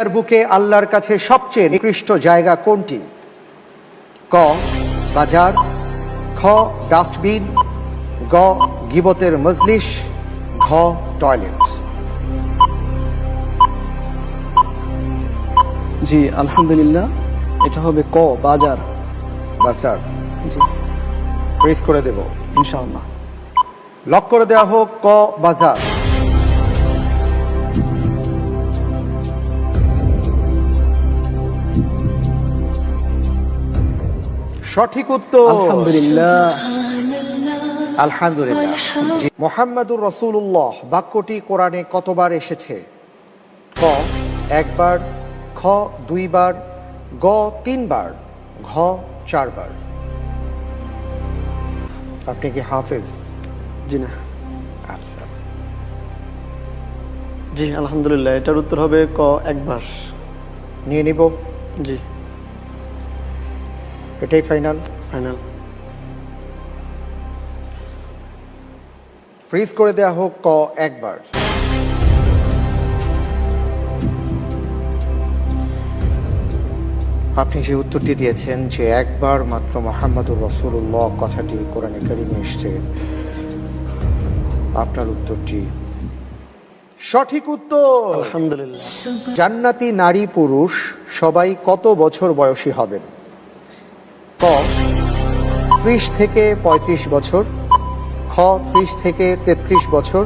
তার বুকে আল্লাহর কাছে সবচেয়ে নিকৃষ্ট জায়গা কোনটি? ক বাজার খ ডাস্টবিন গ গিবতের মজলিস ঘ টয়লেট। জি আলহামদুলিল্লাহ। এটা হবে ক বাজার। বাজার। জি। ফ্রিজ করে দেব। ইনশাআল্লাহ। লক করে দেওয়া হোক ক বাজার। সঠিক উত্তর। আলহামদুলিল্লাহ। আলহামদুলিল্লাহ। জি, মোহাম্মদুর রসুল্লাহ বাক্যটি কোরআনে কতবার এসেছে? ক একবার খ দুইবার গ তিনবার ঘ চারবার। আপনি কি হাফেজ? জি না। আচ্ছা। জি আলহামদুলিল্লাহ এটার উত্তর হবে ক একবার। নিয়ে নিব। জি। এটাই ফাইনাল ফাইনাল ফ্রিজ করে দেয়া হোক ক একবার। আপনি যে উত্তরটি দিয়েছেন যে একবার মাত্র মোহাম্মদুর রসুল্লাহ কথাটি কোরআনে কারিমে এসছে আপনার উত্তরটি সঠিক উত্তর। আলহামদুলিল্লাহ। জান্নাতি নারী পুরুষ সবাই কত বছর বয়সী হবেন? ক, ত্রিশ থেকে ৩৫ বছর, খ, ত্রিশ থেকে তেত্রিশ বছর,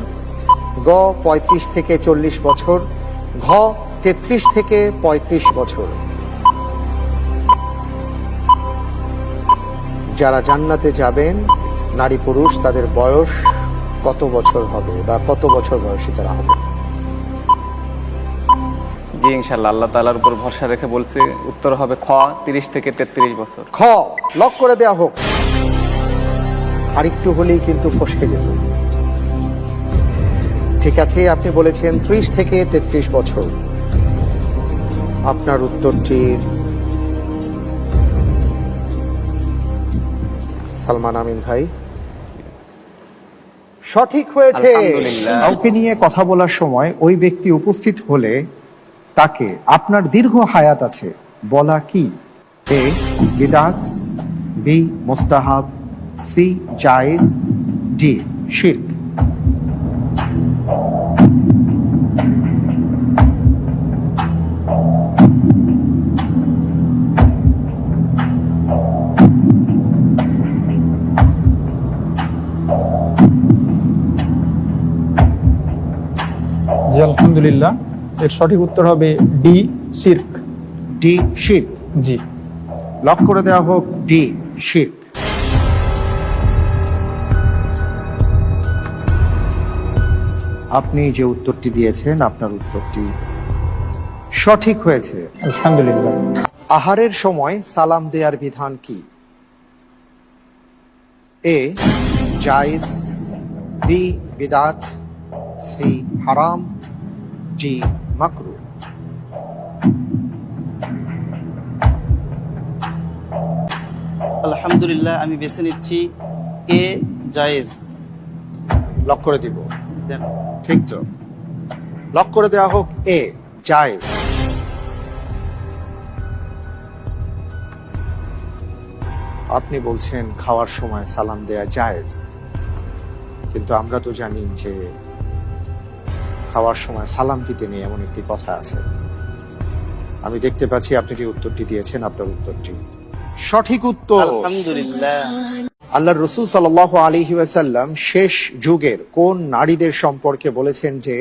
গ, পঁয়ত্রিশ থেকে চল্লিশ বছর, ঘ, তেত্রিশ থেকে ৩৫ বছর। যারা জান্নাতে যাবেন, নারী পুরুষ, তাদের বয়স কত বছর হবে বা কত বছর বয়সী তারা হবে? জি ইনশাল্লাহ আল্লাহ তালার উপর ভরসা রেখে বলছে উত্তর হবে খ তিরিশ থেকে তেত্রিশ বছর। খ লক করে দেয়া হোক। আরেকটু হলেই কিন্তু ফসকে যেত। ঠিক আছে আপনি বলেছেন ত্রিশ থেকে তেত্রিশ বছর। আপনার উত্তরটি সালমান আমিন ভাই। সঠিক হয়েছে। কাউকে নিয়ে কথা বলার সময় ওই ব্যক্তি উপস্থিত হলে তাকে আপনার দীর্ঘ হায়াত আছে। বলা কি? এ, বিদাত, বি, মোস্তাহাব, সি, জায়েজ, ডি, শির্ক। আলহামদুলিল্লাহ। এর সঠিক উত্তর হবে ডি সির্ক। ডি শির্ক জি। লক করে দেওয়া হোক ডি শির্ক আপনি যে উত্তরটি দিয়েছেন আপনার উত্তরটি সঠিক হয়েছে। আলহামদুলিল্লাহ। আহারের সময় সালাম দেওয়ার বিধান কি? এ জায়েজ বি বিদাত সি হারাম জি মাকরু। আলহামদুলিল্লাহ আমি বেছে নিচ্ছি এ জায়েজ। লক করে দিব। ঠিক তো। লক করে দেওয়া হোক এ জায়েজ। আপনি বলছেন খাওয়ার সময় সালাম দেয়া জায়েজ। কিন্তু আমরা তো জানি যে খাওয়ার সময় সালাম দিতে নেই এমন একটি কথা আছে। আমি দেখতে পাচ্ছি আপনি যে উত্তরটি দিয়েছেন আপনার উত্তরটি। সঠিক উত্তর। আলহামদুলিল্লাহ। আল্লাহ রসুল সাল আলহি ওয়াসাল্লাম শেষ যুগের কোন নারীদের সম্পর্কে বলেছেন যে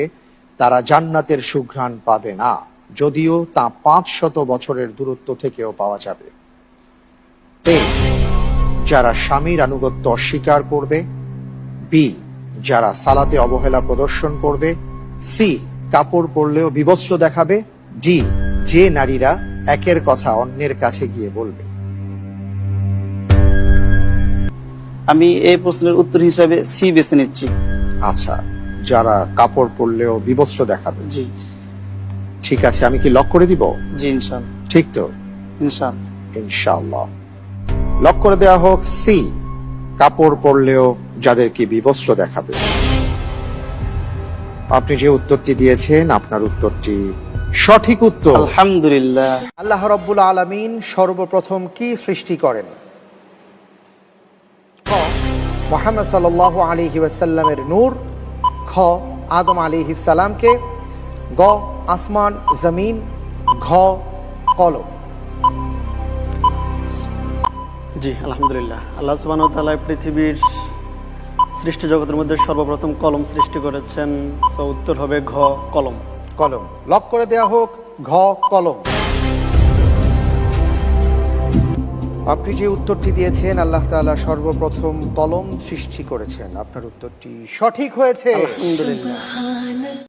তারা জান্নাতের সুঘ্রাণ পাবে না যদিও তা পাঁচ শত বছরের দূরত্ব থেকেও পাওয়া যাবে। যারা স্বামীর আনুগত্য অস্বীকার করবে বি যারা সালাতে অবহেলা প্রদর্শন করবে সি কাপড় পরলেও বিবস্ত্র দেখাবে। ডি যে নারীরা একের কথা অন্যের কাছে গিয়ে বলবে। আমি এই প্রশ্নের উত্তর হিসাবে সি বেছে নিচ্ছি। আচ্ছা যারা কাপড় পরলেও বিবস্ত্র দেখাবে। জি। ঠিক আছে আমি কি লক করে দিব? জি ইনশাল ঠিক তো? ইনশাল ইনশাআল্লাহ লক করে দেওয়া হোক সি কাপড় পরলেও যাদেরকে বিবস্ত্র দেখাবে। আপনি যে উত্তরটি দিয়েছেন আপনার উত্তরটি সঠিক উত্তর। আলহামদুলিল্লাহ। আল্লাহ রব্বুল আলমিন সর্বপ্রথম কি সৃষ্টি করেন? খ মোহাম্মদ সাল আলী ওয়াসাল্লামের নূর। খ আদম আলী সালামকে। গ আসমান জমিন। ঘ কলম। জি আলহামদুলিল্লাহ। আল্লাহ সুবাহ তাআলা পৃথিবীর সৃষ্টি জগতের মধ্যে সর্বপ্রথম কলম সৃষ্টি করেছেন উত্তর হবে ঘ কলম। কলম। লক করে দেয়া হোক ঘ কলম। আপনি যে উত্তরটি দিয়েছেন আল্লাহ তাআলা সর্বপ্রথম কলম সৃষ্টি করেছেন। আপনার উত্তরটি সঠিক হয়েছে। আলহামদুলিল্লাহ।